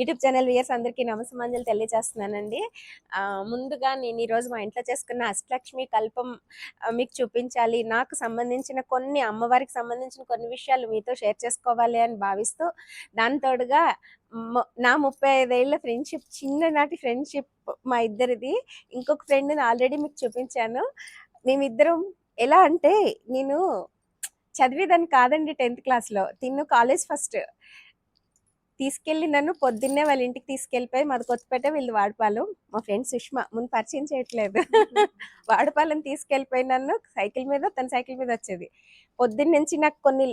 YouTube channel viewers అందరికీ నమస్కారం తెలియజేస్తున్నానండి. ముందుగా నేను ఈరోజు మా ఇంట్లో చేసుకున్న అష్టలక్ష్మి కల్పం మీకు చూపించాలి. నాకు సంబంధించిన కొన్ని అమ్మవారికి సంబంధించిన కొన్ని విషయాలు మీతో షేర్ చేసుకోవాలి అని భావిస్తూ దాని తోడుగా నా ముప్పై ఐదేళ్ళ ఫ్రెండ్షిప్ చిన్ననాటి ఫ్రెండ్షిప్ మా ఇద్దరిది. ఇంకొక ఫ్రెండ్ని ఆల్రెడీ మీకు చూపించాను. మేమిద్దరం ఎలా అంటే నేను చదివేదాన్ని కాదండి టెన్త్ క్లాస్లో. తిన్ను కాలేజ్ ఫస్ట్. తీసుకెళ్ళి నన్ను పొద్దున్నే వాళ్ళ ఇంటికి తీసుకెళ్ళిపోయి మాది కొత్తపేట వీళ్ళు వాడపాలెం. మా ఫ్రెండ్ సుష్మా ముందు పరిచయం చేయట్లేదు. వాడపాలెం తీసుకెళ్ళిపోయి నన్ను సైకిల్ మీద తన సైకిల్ మీద వచ్చేది. పొద్దున్న నుంచి నాకు కొన్ని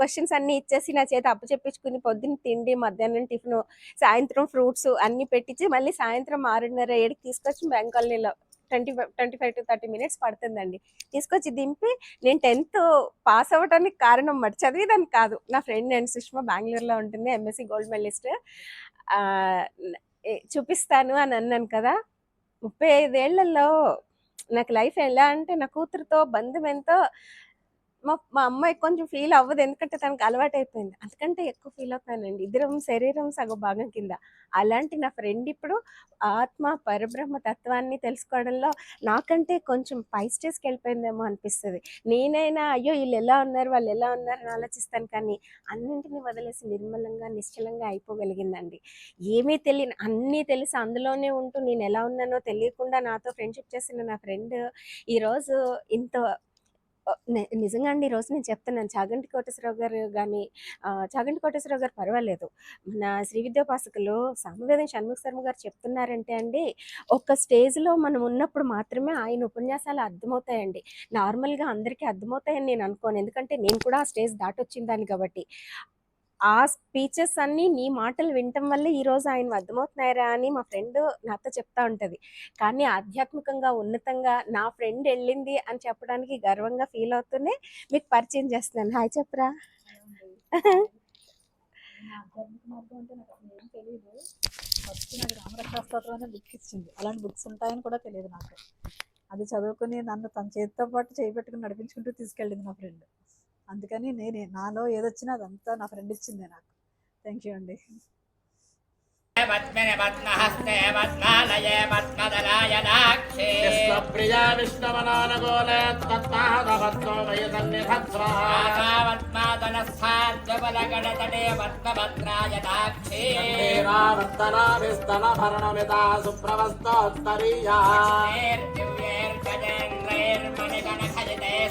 క్వశ్చన్స్ అన్ని ఇచ్చేసి నా చేత అప్పు చెప్పించుకుని పొద్దున్న తిండి మధ్యాహ్నం టిఫిన్ సాయంత్రం ఫ్రూట్స్ అన్ని పెట్టించి మళ్ళీ సాయంత్రం ఆరున్నర ఏడుకి తీసుకొచ్చి బ్యాంక్ కాలనీలో twenty five twenty five to thirty minutes పడుతుందండి. తీసుకొచ్చి దింపి నేను టెన్త్ పాస్ అవ్వడానికి కారణం మరి చదివేదానికి కాదు. నా ఫ్రెండ్ నేను సుష్మా బెంగళూరులో ఉంటుంది ఎంఎస్సి గోల్డ్ మెడలిస్ట్. చూపిస్తాను అని అన్నాను కదా. ముప్పై ఐదేళ్ళలో నాకు లైఫ్ ఎలా అంటే నా కూతురుతో బంధం ఎంతో మా మా అమ్మాయి కొంచెం ఫీల్ అవ్వదు. ఎందుకంటే తనకు అలవాటు అయిపోయింది అందుకంటే ఎక్కువ ఫీల్ అవుతానండి ఇద్దరం శరీరం సగ భాగం కింద. అలాంటి నా ఫ్రెండ్ ఇప్పుడు ఆత్మ పరబ్రహ్మ తత్వాన్ని తెలుసుకోవడంలో నాకంటే కొంచెం పై స్టేజ్కి వెళ్ళిపోయిందేమో అనిపిస్తుంది. నేనైనా అయ్యో వీళ్ళు ఎలా ఉన్నారు? వాళ్ళు ఎలా ఉన్నారు? అని ఆలోచిస్తాను కానీ అన్నింటినీ వదిలేసి నిర్మలంగా నిశ్చలంగా అయిపోగలిగిందండి. ఏమీ తెలియని అన్నీ తెలిసి అందులోనే ఉంటూ నేను ఎలా ఉన్నానో తెలియకుండా నాతో ఫ్రెండ్షిప్ చేసిన నా ఫ్రెండ్ ఈరోజు ఇంత నిజంగా అండి ఈరోజు నేను చెప్తున్నాను. చాగంటి కోటేశ్వరరావు గారు కానీ చాగంటి కోటేశ్వరరావు గారు పర్వాలేదు. మన శ్రీ విద్యోపాసకులు సామవేదం షణ్ముఖ శర్మ గారు చెప్తున్నారంటే అండి ఒక స్టేజ్లో మనం ఉన్నప్పుడు మాత్రమే ఆయన ఉపన్యాసాలు అర్థమవుతాయండి. నార్మల్గా అందరికీ అర్థమవుతాయని నేను అనుకోను. ఎందుకంటే నేను కూడా ఆ స్టేజ్ దాటొచ్చిందాన్ని కాబట్టి. ఆ స్పీచెస్ అన్ని నీ మాటలు వినటం వల్ల ఈరోజు ఆయన అర్థమవుతున్నాయరా అని మా ఫ్రెండ్ నాతో చెప్తా ఉంటుంది. కానీ ఆధ్యాత్మికంగా ఉన్నతంగా నా ఫ్రెండ్ వెళ్ళింది అని చెప్పడానికి గర్వంగా ఫీల్ అవుతూనే మీకు పరిచయం చేస్తున్నాను. హాయ్ చెప్పరా. నాకు. తెలియదు నాకు అనే బుక్ ఇచ్చింది అలాంటి బుక్స్ ఉంటాయని కూడా తెలియదు నాకు అది చదువుకుని నన్ను తన చేతితో పాటు చేపెట్టుకుని నడిపించుకుంటూ తీసుకెళ్ళింది నా ఫ్రెండ్. అందుకని నేనే నాలో ఏదొచ్చినా అదంతా నా ఫ్రెండ్ ఇచ్చిందే నాకు. థ్యాంక్ యూ అండి. పద్మిని పద్మహస్తే పద్మాలయే పద్మదలాయ దాక్షే పద్మభద్రాయ దాక్షే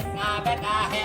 స్నాపతాహే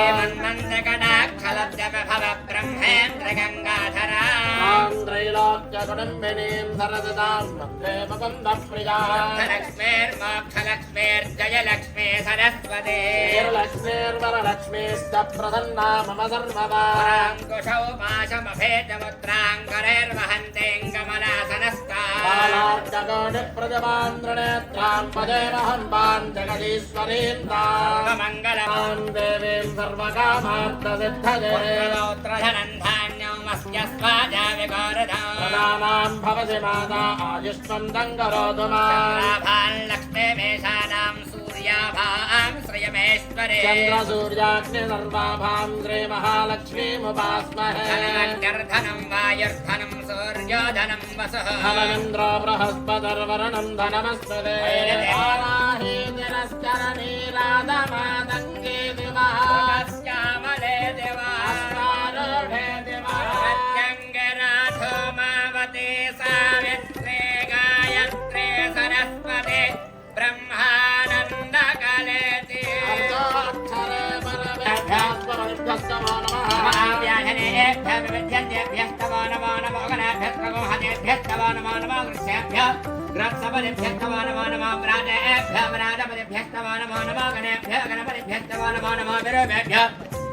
त्रैलोक्यकुटुम्बिनीं सरसितां वन्दे मुकुन्दप्रिया लक्ष्मीर्मोक्षलक्ष्मीर्जयलक्ष्मी सरस्वती श्रीर्लक्ष्मीर्वरलक्ष्मीश्च प्रसन्ना मम सर्वदा पराङ्कुशौ पाशमभेदमुद्राङ्करैर्वहन्तेऽङ्गमलासनस्ता बालार्ककोटिप्रजमान्द्रनेत्रां पदेमहं वां जगदीश्वरीं तां मङ्गलम् देवीं सर्वकामार्थसिद्धये ौत्रधनं धान्यमस्य स्वाजा विगोरधा प्रदानां भवति माता आयुष्मं दङ्गरोतु माम् लक्ष्मीमेषाणां सूर्याभां श्रियमेश्वरे चन्द्रसूर्याग्निसर्वाभां श्रीमहालक्ष्मीमुपास्महे धनमन्यर्धनं वायुर्धनं सूर्योधनं वसुः धनमिन्द्रो बृहस्पतिर्वरुणं धनमस्पदे वाराहीतिरश्चरणीराधमादङ्गे दिवः श्यामले देवाः मावते सावित्रे गायत्रे सरस्वते ब्रह्मानन्दकलेति अर्धोऽक्षरे परमेभ्यस्मरणिभ्यस्तमो नमः महाव्याधनेभ्यः विविध्यन्तेभ्यस्तवो नमो नमो गणाभ्यस्तमो हतेभ्यस्तवो नमो नमो वृक्षेभ्यः ग्रत्सपदिभ्यस्तवो नमो नमो व्राजेभ्यः व्राजपदिभ्यस्तवो नमो नमो गणेभ्यः गणपतिभ्यस्तवो नमो नमो विरुभेभ्यः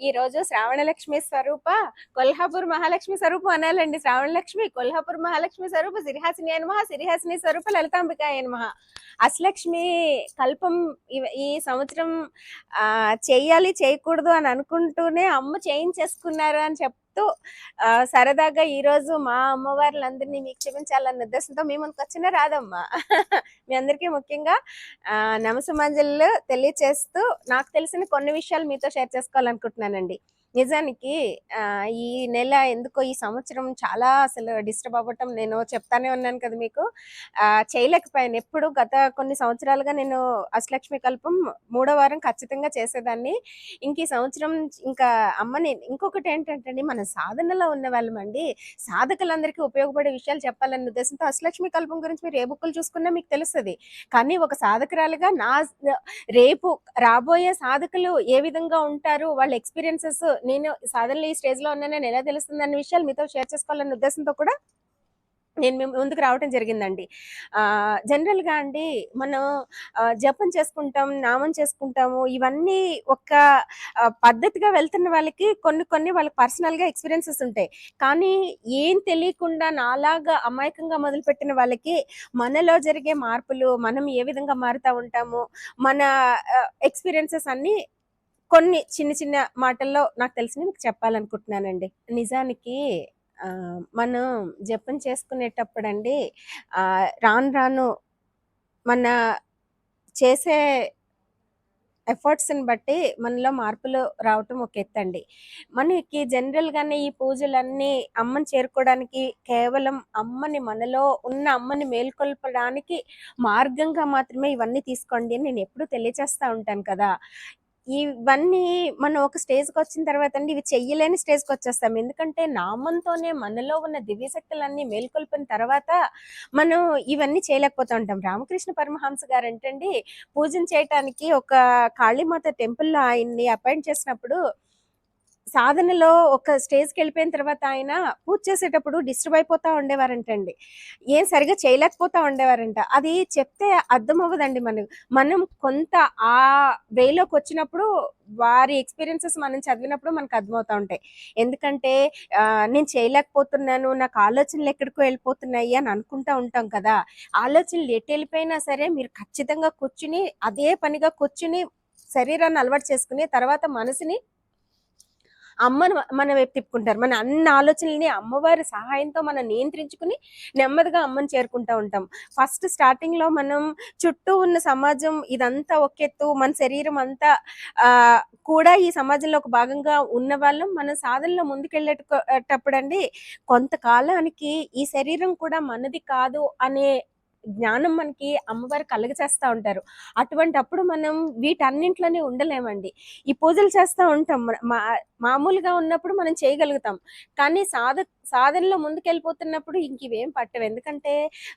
ఈ రోజు శ్రావణ లక్ష్మి స్వరూప కొల్హాపూర్ మహాలక్ష్మి స్వరూపం అనాలండి. శ్రావణ లక్ష్మి కొల్హాపూర్ మహాలక్ష్మి స్వరూప సిరిహాసిని నమః సిరిహాసిని స్వరూప లలితాంబికాయ నమః అష్టలక్ష్మి కల్పం ఈ సంవత్సరం చేయాలి చెయ్యాలి చేయకూడదు అని అనుకుంటూనే అమ్మ చేయించేసుకున్నారు అని చెప్తూ సరదాగా ఈ రోజు మా అమ్మవార్లందరినీ మీకు చూపించాలన్న ఉద్దేశంతో మీ ముందుకు వచ్చిన రాదమ్మా మీ అందరికీ ముఖ్యంగా ఆ, తెలియచేస్తూ నాకు తెలిసిన కొన్ని విషయాలు మీతో షేర్ చేసుకోవాలనుకుంటున్నానండి. నిజానికి ఈ నెల ఎందుకో ఈ సంవత్సరం చాలా అసలు డిస్టర్బ్ అవ్వటం నేను చెప్తానే ఉన్నాను కదా మీకు. ఆ, చేయలేకపోయాను. ఎప్పుడు గత కొన్ని సంవత్సరాలుగా నేను అష్టలక్ష్మి కల్పం మూడో వారం ఖచ్చితంగా చేసేదాన్ని. ఇంక ఈ సంవత్సరం ఇంకా అమ్మని ఇంకొకటి ఏంటంటే మన సాధనలో ఉన్న వాళ్ళమండి. సాధకులందరికీ ఉపయోగపడే విషయాలు చెప్పాలన్న ఉద్దేశంతో అష్టలక్ష్మి కల్పం గురించి మీరు ఏ బుక్కులు చూసుకున్నా మీకు తెలుస్తుంది. కానీ ఒక సాధకురాలుగా నా రేపు రాబోయే సాధకులు ఏ విధంగా ఉంటారు వాళ్ళ ఎక్స్పీరియన్సెస్ నేను సాధనలు ఈ స్టేజ్లో ఉన్నా నేను ఎలా తెలుస్తుంది అన్న విషయాలు మీతో షేర్ చేసుకోవాలనే ఉద్దేశంతో కూడా నేను ముందుకు రావటం జరిగిందండి. ఆ అండి మనం జపం చేసుకుంటాం నామం చేసుకుంటాము ఇవన్నీ ఒక పద్ధతిగా వెళ్తున్న వాళ్ళకి కొన్ని కొన్ని వాళ్ళకి పర్సనల్గా ఎక్స్పీరియన్సెస్ ఉంటాయి. కానీ ఏం తెలియకుండా నాలాగా అమాయకంగా మొదలుపెట్టిన వాళ్ళకి మనలో జరిగే మార్పులు మనం ఏ విధంగా మారుతూ ఉంటాము మన ఎక్స్పీరియన్సెస్ అన్ని కొన్ని చిన్న చిన్న మాటల్లో నాకు తెలిసిన మీకు చెప్పాలనుకుంటున్నానండి. నిజానికి మనం జపం చేసుకునేటప్పుడు అండి రాను రాను మన చేసే ఎఫర్ట్స్ని బట్టి మనలో మార్పులు రావటం ఒక ఎత్తండి. మనకి జనరల్గానే ఈ పూజలన్నీ అమ్మని చేరుకోవడానికి కేవలం అమ్మని మనలో ఉన్న అమ్మని మేల్కొల్పడానికి మార్గంగా మాత్రమే ఇవన్నీ తీసుకోండి అని నేను ఎప్పుడూ తెలియచేస్తూ ఉంటాను కదా. ఇవన్నీ మనం ఒక స్టేజ్కి వచ్చిన తర్వాత అండి ఇవి చెయ్యలేని స్టేజ్కి వచ్చేస్తాం. ఎందుకంటే నామంతోనే మనలో ఉన్న దివ్యశక్తులన్నీ మేల్కొల్పిన తర్వాత మనం ఇవన్నీ చేయలేకపోతూ ఉంటాం. రామకృష్ణ పరమహంస గారు ఏంటండి పూజన చేయటానికి ఒక కాళీమాత టెంపుల్లో ఆయన్ని అపాయింట్ చేసినప్పుడు సాధనలో ఒక స్టేజ్కి వెళ్ళిపోయిన తర్వాత ఆయన పూజ చేసేటప్పుడు డిస్టర్బ్ అయిపోతా ఉండేవారంటండి. ఏం సరిగా చేయలేకపోతా ఉండేవారంట. అది చెప్తే అర్థం అవ్వదండి మనకు. మనం కొంత ఆ వేలోకి వచ్చినప్పుడు వారి ఎక్స్పీరియన్సెస్ మనం చదివినప్పుడు మనకు అర్థమవుతా ఉంటాయి. ఎందుకంటే నేను చేయలేకపోతున్నాను నాకు ఆలోచనలు ఎక్కడికో వెళ్ళిపోతున్నాయి అని అనుకుంటా ఉంటాం కదా. ఆలోచనలు ఎటు వెళ్ళిపోయినా సరే మీరు ఖచ్చితంగా కూర్చుని అదే పనిగా కూర్చుని శరీరాన్ని అలవాటు చేసుకుని తర్వాత మనసుని అమ్మను మన వైపు తిప్పుకుంటారు. మన అన్ని ఆలోచనల్ని అమ్మవారి సహాయంతో మనం నియంత్రించుకుని నెమ్మదిగా అమ్మని చేరుకుంటా ఉంటాం. ఫస్ట్ స్టార్టింగ్లో మనం చుట్టూ ఉన్న సమాజం ఇదంతా ఒకెత్తు మన శరీరం అంతా ఆ కూడా ఈ సమాజంలో ఒక భాగంగా ఉన్న వాళ్ళం. మన సాధనలో ముందుకెళ్ళేటప్పుడు అండి కొంతకాలానికి ఈ శరీరం కూడా మనది కాదు అనే జ్ఞానం మనకి అమ్మవారు కలుగ చేస్తూ ఉంటారు. అటువంటి అప్పుడు మనం వీటన్నింట్లోనే ఉండలేమండి. ఈ పూజలు చేస్తూ ఉంటాం. మా మామూలుగా ఉన్నప్పుడు మనం చేయగలుగుతాం. కానీ సాధ సాధనలో ముందుకెళ్ళిపోతున్నప్పుడు ఇంక ఇవేం పట్టవు. ఎందుకంటే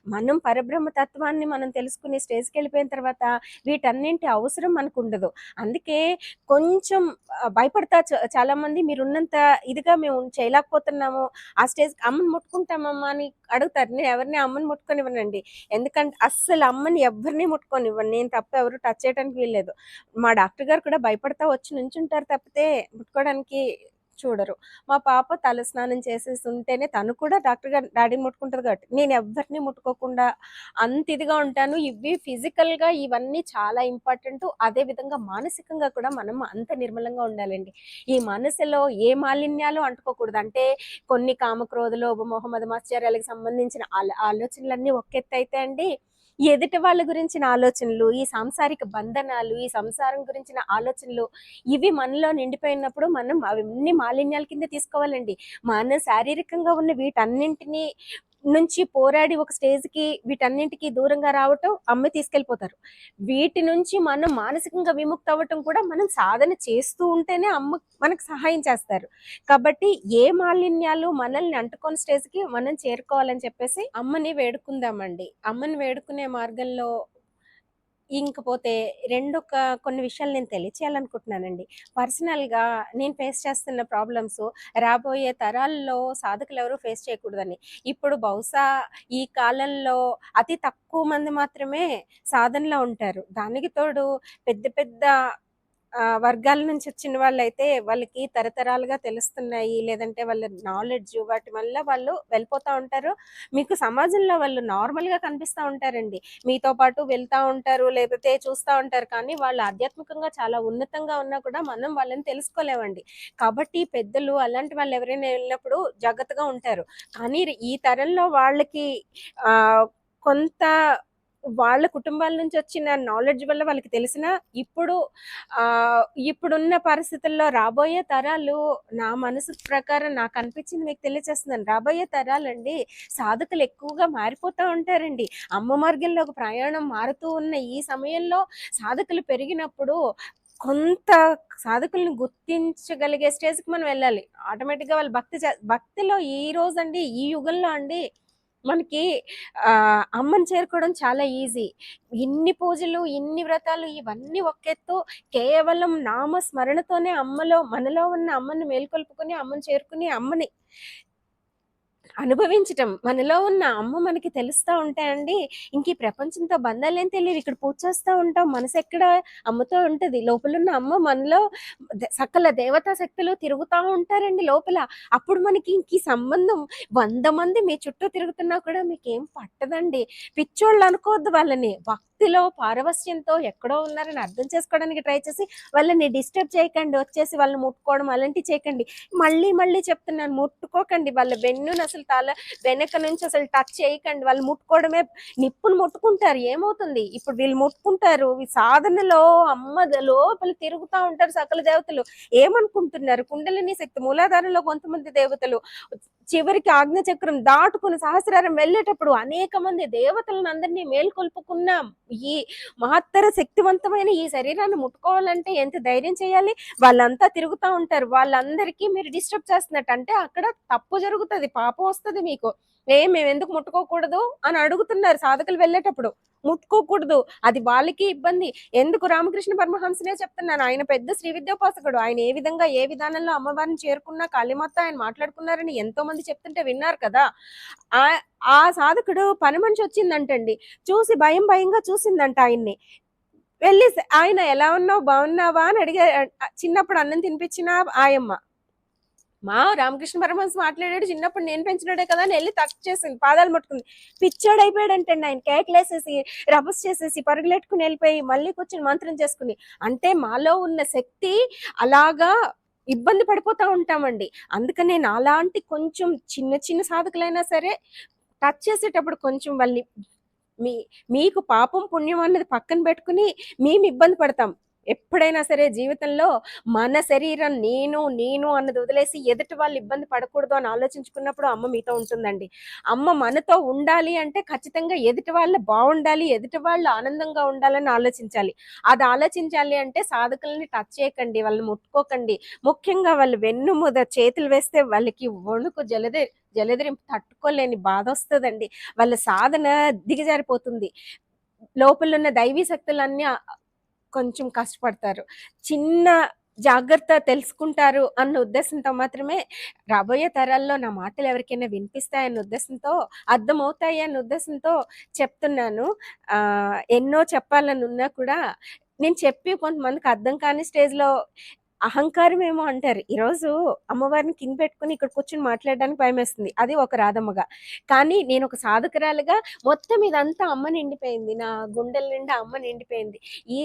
మనం పరబ్రహ్మ తత్వాన్ని మనం తెలుసుకునే స్టేజ్కి వెళ్ళిపోయిన తర్వాత వీటన్నింటి అవసరం మనకు ఉండదు అందుకే కొంచెం భయపడతా చ- చాలా మంది మీరున్నంత ఇదిగా మేము చేయలేకపోతున్నాము. ఆ స్టేజ్ అమ్మని ముట్టుకుంటామమ్మా అని అడుగుతారు. నేను ఎవరిని అమ్మని ముట్టుకొనివ్వనండి. ఎందుకంటే అస్సలు అమ్మని ఎవరిని ముట్టుకొనివ్వను. నేను తప్ప ఎవరు టచ్ చేయడానికి వీల్లేదు. మా డాక్టర్ గారు కూడా భయపడతా వచ్చి నుంచుంటారు తప్పితే ముట్టుకోవడానికి చూడరు. మా పాప తల స్నానం చేసేసి ఉంటేనే తను కూడా డాక్టర్ గారు డాడీ ముట్టుకుంటుంది కాబట్టి నేను ఎవరిని ముట్టుకోకుండా అంత ఇదిగా ఉంటాను. ఇవి ఫిజికల్గా ఇవన్నీ చాలా ఇంపార్టెంట్. అదే విధంగా మానసికంగా కూడా మనం అంత నిర్మలంగా ఉండాలండి. ఈ మనసులో ఏ మాలిన్యాలు అంటుకోకూడదు. అంటే కొన్ని కామక్రోధులు ఉపమోహమద మాశ్చర్యాలకు సంబంధించిన ఆలోచనలన్నీ ఒకెత్త అయితే అండి ఎదుటి వాళ్ళ గురించిన ఆలోచనలు ఈ సాంసారిక బంధనాలు ఈ సంసారం గురించిన ఆలోచనలు ఇవి మనలో నిండిపోయినప్పుడు మనం అవన్నీ మాలిన్యాల కింద తీసుకోవాలండి. మన శారీరకంగా ఉన్న వీటన్నింటినీ నుంచి పోరాడి ఒక స్టేజ్కి వీటన్నింటికి దూరంగా రావటం అమ్మ తీసుకెళ్ళిపోతారు. వీటి నుంచి మనం మానసికంగా విముక్తి అవ్వటం కూడా మనం సాధన చేస్తూ ఉంటేనే అమ్మ మనకు సహాయం చేస్తారు. కాబట్టి ఏ మాలిన్యాలు మనల్ని అంటుకొని స్టేజ్కి మనం చేరుకోవాలని చెప్పేసి అమ్మని వేడుకుందామండి. అమ్మని వేడుకునే మార్గంలో ఇంకపోతే రెండు ఒక కొన్ని విషయాలు నేను తెలియచేయాలనుకుంటున్నానండి పర్సనల్గా నేను ఫేస్ చేస్తున్న ప్రాబ్లమ్స్ రాబోయే తరాల్లో సాధకులు ఎవరు ఫేస్ చేయకూడదని. ఇప్పుడు బహుశా ఈ కాలంలో అతి తక్కువ మంది మాత్రమే సాధనలో ఉంటారు. దానికి తోడు పెద్ద పెద్ద వర్గాల నుంచి వచ్చిన వాళ్ళైతే వాళ్ళకి తరతరాలుగా తెలుస్తున్నాయి లేదంటే వాళ్ళ నాలెడ్జ్ వాటి వల్ల వాళ్ళు వెళ్ళిపోతూ ఉంటారు. మీకు సమాజంలో వాళ్ళు నార్మల్గా కనిపిస్తూ ఉంటారండి. మీతో పాటు వెళ్తూ ఉంటారు లేకపోతే చూస్తూ ఉంటారు. కానీ వాళ్ళు ఆధ్యాత్మికంగా చాలా ఉన్నతంగా ఉన్నా కూడా మనం వాళ్ళని తెలుసుకోలేమండి. కాబట్టి పెద్దలు అలాంటి వాళ్ళు ఎవరైనా వెళ్ళినప్పుడు జాగ్రత్తగా ఉంటారు. కానీ ఈ తరంలో వాళ్ళకి కొంత వాళ్ళ కుటుంబాల నుంచి వచ్చిన నాలెడ్జ్ వల్ల వాళ్ళకి తెలిసిన ఇప్పుడు ఆ ఇప్పుడున్న పరిస్థితుల్లో రాబోయే తరాలు నా మనసు ప్రకారం నాకు అనిపించింది మీకు తెలియచేస్తుందండి రాబోయే తరాలండి సాధకులు ఎక్కువగా మారిపోతూ ఉంటారండి. అమ్మ మార్గంలో ఒక ప్రయాణం మారుతూ ఉన్న ఈ సమయంలో సాధకులు పెరిగినప్పుడు కొంత సాధకులను గుర్తించగలిగే స్టేజ్కి మనం వెళ్ళాలి. ఆటోమేటిక్గా వాళ్ళు భక్తి భక్తిలో ఈ రోజు అండి ఈ యుగంలో అండి మనకి ఆ, అమ్మని చేరుకోవడం చాలా ఈజీ. ఇన్ని పూజలు ఇన్ని వ్రతాలు ఇవన్నీ ఒకెత్తు కేవలం నామ స్మరణతోనే అమ్మలో మనలో ఉన్న అమ్మని మేల్కొల్పుకుని అమ్మని చేరుకుని అమ్మని అనుభవించటం. మనలో ఉన్న అమ్మ మనకి తెలుస్తూ ఉంటాయండి. ఇంక ఈ ప్రపంచంతో బంధాలేం తెలియదు ఇక్కడ పూజ చేస్తూ ఉంటాం. మనసు ఎక్కడ అమ్మతో ఉంటుంది. లోపల ఉన్న అమ్మ మనలో సకల దేవతా శక్తులు తిరుగుతూ ఉంటారండి లోపల. అప్పుడు మనకి ఇంక ఈ సంబంధం వంద మంది మీ చుట్టూ తిరుగుతున్నా కూడా మీకేం పట్టదండి. పిచ్చోళ్ళు అనుకోవద్దు వాళ్ళని. భక్తిలో పారవస్యంతో ఎక్కడో ఉన్నారని అర్థం చేసుకోవడానికి ట్రై చేసి వాళ్ళని డిస్టర్బ్ చేయకండి వచ్చేసి వాళ్ళని ముట్టుకోవడం అలాంటివి చేయకండి. మళ్ళీ మళ్ళీ చెప్తున్నాను ముట్టుకోకండి. వాళ్ళ వెన్నును అసలు తల వెనక నుంచి అసలు టచ్ చేయకండి. వాళ్ళు ముట్టుకోవడమే నిప్పులు ముట్టుకుంటారు. ఏమవుతుంది? ఇప్పుడు వీళ్ళు ముట్టుకుంటారు. సాధనలో అమ్మ లోపల తిరుగుతూ ఉంటారు సకల దేవతలు. ఏమనుకుంటున్నారు? కుండలిని శక్తి మూలాధారంలో కొంతమంది దేవతలు చివరికి ఆజ్ఞచక్రం దాటుకుని సహస్రారం వెళ్ళేటప్పుడు అనేక మంది దేవతలను అందరినీ మేల్కొల్పుకున్న. ఈ మహత్తర శక్తివంతమైన ఈ శరీరాన్ని ముట్టుకోవాలంటే ఎంత ధైర్యం చేయాలి? వాళ్ళంతా తిరుగుతూ ఉంటారు. వాళ్ళందరికీ మీరు డిస్టర్బ్ చేస్తున్నట్టు అంటే అక్కడ తప్పు జరుగుతుంది పాపం వస్తుంది మీకు. ఏ మేము ఎందుకు ముట్టుకోకూడదు అని అడుగుతున్నారు సాధకులు వెళ్ళేటప్పుడు. ముట్టుకోకూడదు. అది వాళ్ళకి ఇబ్బంది. ఎందుకు రామకృష్ణ పరమహంసనే చెప్తున్నాను ఆయన పెద్ద శ్రీ విద్యోపాసకుడు ఆయన ఏ విధంగా ఏ విధానంలో అమ్మవారిని చేరుకున్నా కాళీమాత ఆయన మాట్లాడుకున్నారని ఎంతో మంది చెప్తుంటే విన్నారు కదా. ఆ ఆ సాధకుడు పని మనిషి వచ్చిందంటండి. చూసి భయం భయంగా చూసిందంట ఆయన్ని. వెళ్ళి ఆయన ఎలా ఉన్నావు? బాగున్నావా? అని అడిగా చిన్నప్పుడు అన్నం తినిపించిన ఆయమ్మ. మా రామకృష్ణ పరమహంస మాట్లాడాడు చిన్నప్పుడు నేను పెంచినాడే కదా అని వెళ్ళి తక్ చేసింది పాదాలు ముట్టుకుంది. పిచ్చాడు అయిపోయాడంటండి ఆయన కేకలేసేసి రభస్ చేసేసి పరుగులెట్టుకుని వెళ్ళిపోయి మళ్ళీ కూర్చొని మంత్రం చేసుకుని. అంటే మాలో ఉన్న శక్తి అలాగా ఇబ్బంది పడిపోతూ ఉంటామండి. అందుకనే నాలాంటి కొంచెం చిన్న చిన్న సాధకులైనా సరే టచ్ చేసేటప్పుడు కొంచెం వాళ్ళని మీ మీకు పాపం పుణ్యం అన్నది పక్కన పెట్టుకుని మేము ఇబ్బంది పడతాం. ఎప్పుడైనా సరే జీవితంలో మన శరీరం నేను నేను అన్నది వదిలేసి ఎదుటి వాళ్ళు ఇబ్బంది పడకూడదు అని ఆలోచించుకున్నప్పుడు అమ్మ మీతో ఉంటుందండి. అమ్మ మనతో ఉండాలి అంటే ఖచ్చితంగా ఎదుటి వాళ్ళు బాగుండాలి ఎదుటి వాళ్ళు ఆనందంగా ఉండాలని ఆలోచించాలి. అది ఆలోచించాలి అంటే సాధకుల్ని టచ్ చేయకండి వాళ్ళని ముట్టుకోకండి. ముఖ్యంగా వాళ్ళు వెన్ను మీద చేతులు వేస్తే వాళ్ళకి వణుకు జలదే జలదరింపు తట్టుకోలేని బాధ వస్తుందండి. వాళ్ళ సాధన దిగజారిపోతుంది. లోపల ఉన్న దైవీ శక్తులన్నీ కొంచెం కష్టపడతారు. చిన్న జాగ్రత్త తెలుసుకుంటారు అన్న ఉద్దేశంతో మాత్రమే రాబోయే తరాల్లో నా మాటలు ఎవరికైనా వినిపిస్తాయన్న ఉద్దేశంతో అర్థమవుతాయి అన్న ఉద్దేశంతో చెప్తున్నాను. ఆ, ఎన్నో చెప్పాలని ఉన్నా కూడా నేను చెప్పి కొంతమందికి అర్థం కాని స్టేజ్లో అహంకారం ఏమో అంటారు ఈరోజు అమ్మవారిని కింద పెట్టుకుని ఇక్కడ కూర్చొని మాట్లాడడానికి భయం వేస్తుంది అది ఒక రాధమ్మగా. కానీ నేను ఒక సాధకురాలుగా మొత్తం ఇదంతా అమ్మ నిండిపోయింది. నా గుండెల నిండా అమ్మ నిండిపోయింది. ఈ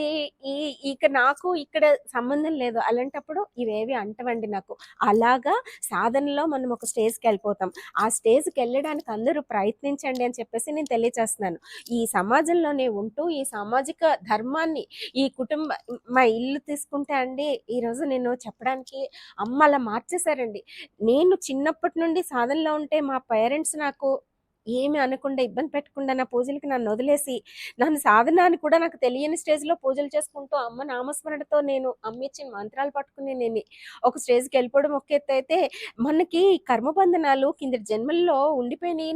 ఈ ఇక నాకు ఇక్కడ సంబంధం లేదు. అలాంటప్పుడు ఇవేవి అంటవండి నాకు. అలాగా సాధనలో మనం ఒక స్టేజ్కి వెళ్ళిపోతాం. ఆ స్టేజ్కి వెళ్ళడానికి అందరూ ప్రయత్నించండి అని చెప్పేసి నేను తెలియచేస్తున్నాను. ఈ సమాజంలోనే ఉంటూ ఈ సామాజిక ధర్మాన్ని ఈ కుటుంబ మా ఇల్లు తీసుకుంటే అండి ఈరోజు నేను చెప్పడానికి అమ్మ అలా మార్చేశారండి. నేను చిన్నప్పటి నుండి సాధనలో ఉంటే మా పేరెంట్స్ నాకు ఏమి అనకుండా ఇబ్బంది పెట్టకుండా నా పూజలకి నన్ను వదిలేసి నన్ను సాధన అని కూడా నాకు తెలియని స్టేజ్లో పూజలు చేసుకుంటూ అమ్మ నామస్మరణతో నేను అమ్మ ఇచ్చిన మంత్రాలు పట్టుకుని నేను ఒక స్టేజ్కి వెళ్ళిపోవడం ఒక ఎత్తు అయితే మనకి కర్మబంధనాలు కింద జన్మల్లో ఉండిపోయినాయి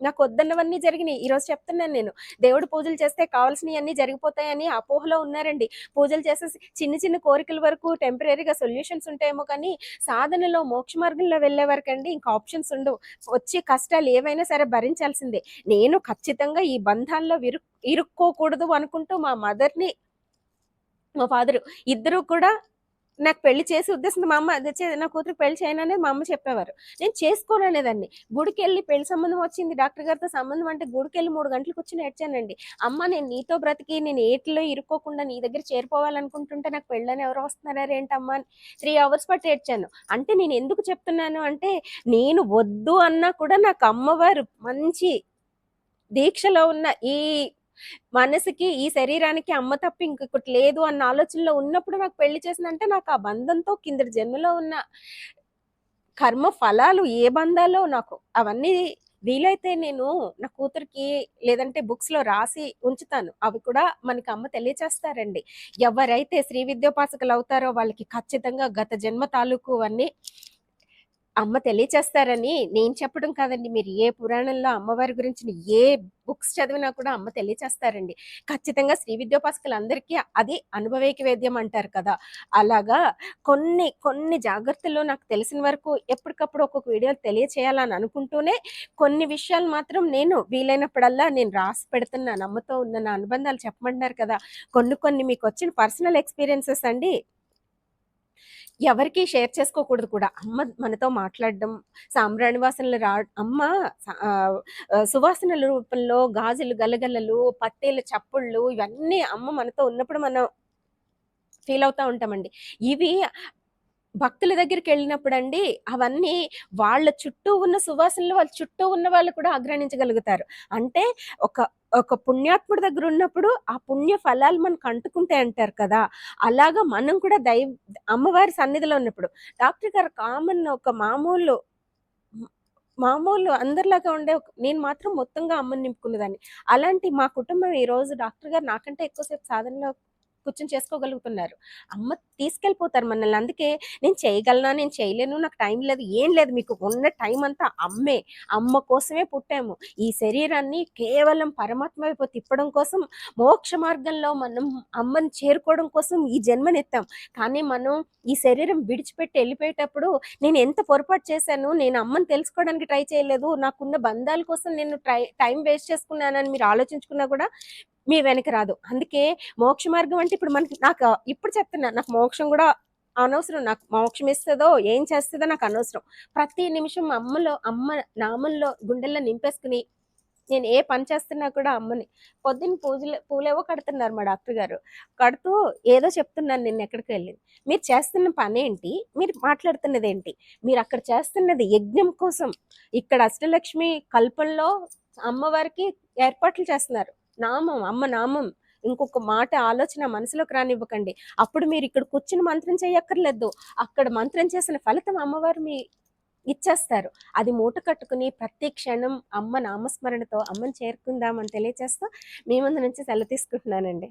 నాకు వద్దన్నవన్నీ జరిగినాయి ఈరోజు చెప్తున్నాను నేను. దేవుడు పూజలు చేస్తే కావాల్సినవన్నీ జరిగిపోతాయని అపోహలో ఉన్నారండి. పూజలు చేసే చిన్న చిన్న కోరికల వరకు టెంపరీగా సొల్యూషన్స్ ఉంటాయేమో కానీ సాధనలో మోక్ష మార్గంలో వెళ్ళే వరకు అండి ఇంకా ఆప్షన్స్ ఉండవు. వచ్చే కష్టాలు ఏవైనా సరే భరించాల్సిందే. నేను ఖచ్చితంగా ఈ బంధాల్లో విరు ఇరుక్కోకూడదు అనుకుంటూ మా మదర్ని మా ఫాదర్ ఇద్దరు కూడా నాకు పెళ్ళి చేసి ఉద్దేశం మా అమ్మ నా కూతురు పెళ్ళి చేయను అనేది మా అమ్మ చెప్పేవారు. నేను చేసుకోను గుడికెళ్ళి గుడికి వెళ్ళి పెళ్ళి సంబంధం వచ్చింది డాక్టర్ గారితో సంబంధం అంటే గుడికి వెళ్ళి మూడు గంటలకు కూర్చొని ఏడ్చానండి అమ్మ నేను నీతో బ్రతికి నేను ఏట్లో ఇరుక్కోకుండా నీ దగ్గర చేరిపోవాలనుకుంటుంటే నాకు పెళ్ళని ఎవరు వస్తున్నారా ఏంటమ్మా అని త్రీ అవర్స్ పాటు ఏడ్చాను. అంటే నేను ఎందుకు చెప్తున్నాను అంటే నేను వద్దు అన్నా కూడా నాకు అమ్మవారు మంచి దీక్షలో ఉన్న ఈ మనసుకి ఈ శరీరానికి అమ్మ తప్ప ఇంకొకటి లేదు అన్న ఆలోచనలో ఉన్నప్పుడు నాకు పెళ్ళి చేసిందంటే నాకు ఆ బంధంతో కింద జన్మలో ఉన్న కర్మ ఫలాలు ఏ బంధాలో నాకు అవన్నీ వీలైతే నేను నా కూతురికి లేదంటే బుక్స్లో రాసి ఉంచుతాను. అవి కూడా మనకి అమ్మ తెలియచేస్తారండి. ఎవరైతే శ్రీ విద్యోపాసకులు అవుతారో వాళ్ళకి ఖచ్చితంగా గత జన్మ తాలూకు అన్నీ అమ్మ తెలియచేస్తారని నేను చెప్పడం కాదండి. మీరు ఏ పురాణంలో అమ్మవారి గురించి ఏ బుక్స్ చదివినా కూడా అమ్మ తెలియచేస్తారండి. ఖచ్చితంగా శ్రీ విద్యోపాసకులు అందరికీ అది అనుభవేకి వేద్యం అంటారు కదా. అలాగా కొన్ని కొన్ని జాగ్రత్తలు నాకు తెలిసిన వరకు ఎప్పటికప్పుడు ఒక్కొక్క వీడియో తెలియచేయాలని అనుకుంటూనే కొన్ని విషయాలు మాత్రం నేను వీలైనప్పుడల్లా నేను రాసి పెడుతున్నాను. అమ్మతో ఉన్న నా అనుబంధాలు చెప్పమంటున్నారు కదా. కొన్ని కొన్ని మీకు వచ్చిన పర్సనల్ ఎక్స్పీరియన్సెస్ అండి. ఎవరికి షేర్ చేసుకోకూడదు కూడా. అమ్మ మనతో మాట్లాడడం సాంబ్రాణి వాసనలు రా అమ్మ సువాసనల రూపంలో గాజులు గలగలలు పత్తేలు చప్పుళ్ళు ఇవన్నీ అమ్మ మనతో ఉన్నప్పుడు మనం ఫీల్ అవుతా ఉంటామండి. ఇవి భక్తుల దగ్గరికి వెళ్ళినప్పుడు అండి అవన్నీ వాళ్ళ చుట్టూ ఉన్న సువాసనలు వాళ్ళ చుట్టూ ఉన్న వాళ్ళు కూడా ఆగ్రహించగలుగుతారు. అంటే ఒక ఒక పుణ్యాత్ముడి దగ్గర ఉన్నప్పుడు ఆ పుణ్య ఫలాలు మనకు అంటుకుంటాయి అంటారు కదా అలాగా మనం కూడా దైవ అమ్మవారి సన్నిధిలో ఉన్నప్పుడు. డాక్టర్ గారు కామన్ ఒక మామూలు మామూలు అందరిలాగా ఉండే నేను మాత్రం మొత్తంగా అమ్మని నింపుకునేదాన్ని అలాంటి మా కుటుంబం ఈ రోజు డాక్టర్ గారు నాకంటే ఎక్కువసేపు సాధనలో కూర్చొని చేసుకోగలుగుతున్నారు. అమ్మ తీసుకెళ్ళిపోతారు మనల్ని. అందుకే నేను చేయగలనా? నేను చేయలేను. నాకు టైం లేదు. ఏం లేదు. మీకు ఉన్న టైం అంతా అమ్మే. అమ్మ కోసమే పుట్టాము. ఈ శరీరాన్ని కేవలం పరమాత్మ వైపు తిప్పడం కోసం మోక్ష మార్గంలో మనం అమ్మని చేరుకోవడం కోసం ఈ జన్మనెత్తాం. కానీ మనం ఈ శరీరం విడిచిపెట్టి వెళ్ళిపోయేటప్పుడు నేను ఎంత పొరపాటు చేశాను? నేను అమ్మని తెలుసుకోవడానికి ట్రై చేయలేదు. నాకున్న బంధాల కోసం నేను ట్రై టైం వేస్ట్ చేసుకున్నానని మీరు ఆలోచించుకున్నా కూడా మీ వెనక రాదు. అందుకే మోక్ష మార్గం అంటే ఇప్పుడు మనకి నాకు ఇప్పుడు చెప్తున్నా నాకు మోక్షం కూడా అనవసరం. నాకు మోక్షం ఇస్తుందో ఏం చేస్తుందో నాకు అనవసరం. ప్రతి నిమిషం అమ్మలో అమ్మ నామంలో గుండెల్లో నింపేసుకుని నేను ఏ పని చేస్తున్నా కూడా అమ్మని. పొద్దున్న పూజలు పూలేవో కడుతున్నారు మా డాక్టర్ గారు. కడుతూ ఏదో చెప్తున్నాను నిన్న ఎక్కడికి వెళ్ళింది. మీరు చేస్తున్న పని ఏంటి మీరు మాట్లాడుతున్నది ఏంటి మీరు అక్కడ చేస్తున్నది యజ్ఞం కోసం. ఇక్కడ అష్టలక్ష్మి కల్పంలో అమ్మవారికి ఏర్పాట్లు చేస్తున్నారు. నామం అమ్మ నామం. ఇంకొక మాట ఆలోచన మనసులోకి రానివ్వకండి. అప్పుడు మీరు ఇక్కడ కూర్చుని మంత్రం చేయక్కర్లేదు. అక్కడ మంత్రం చేసిన ఫలితం అమ్మవారు మీ ఇచ్చేస్తారు. అది మూట కట్టుకుని ప్రతి క్షణం అమ్మ నామస్మరణతో అమ్మని చేరుకుందామని తెలియచేస్తూ మీ ముందు నుంచి సెలవు తీసుకుంటున్నానండి.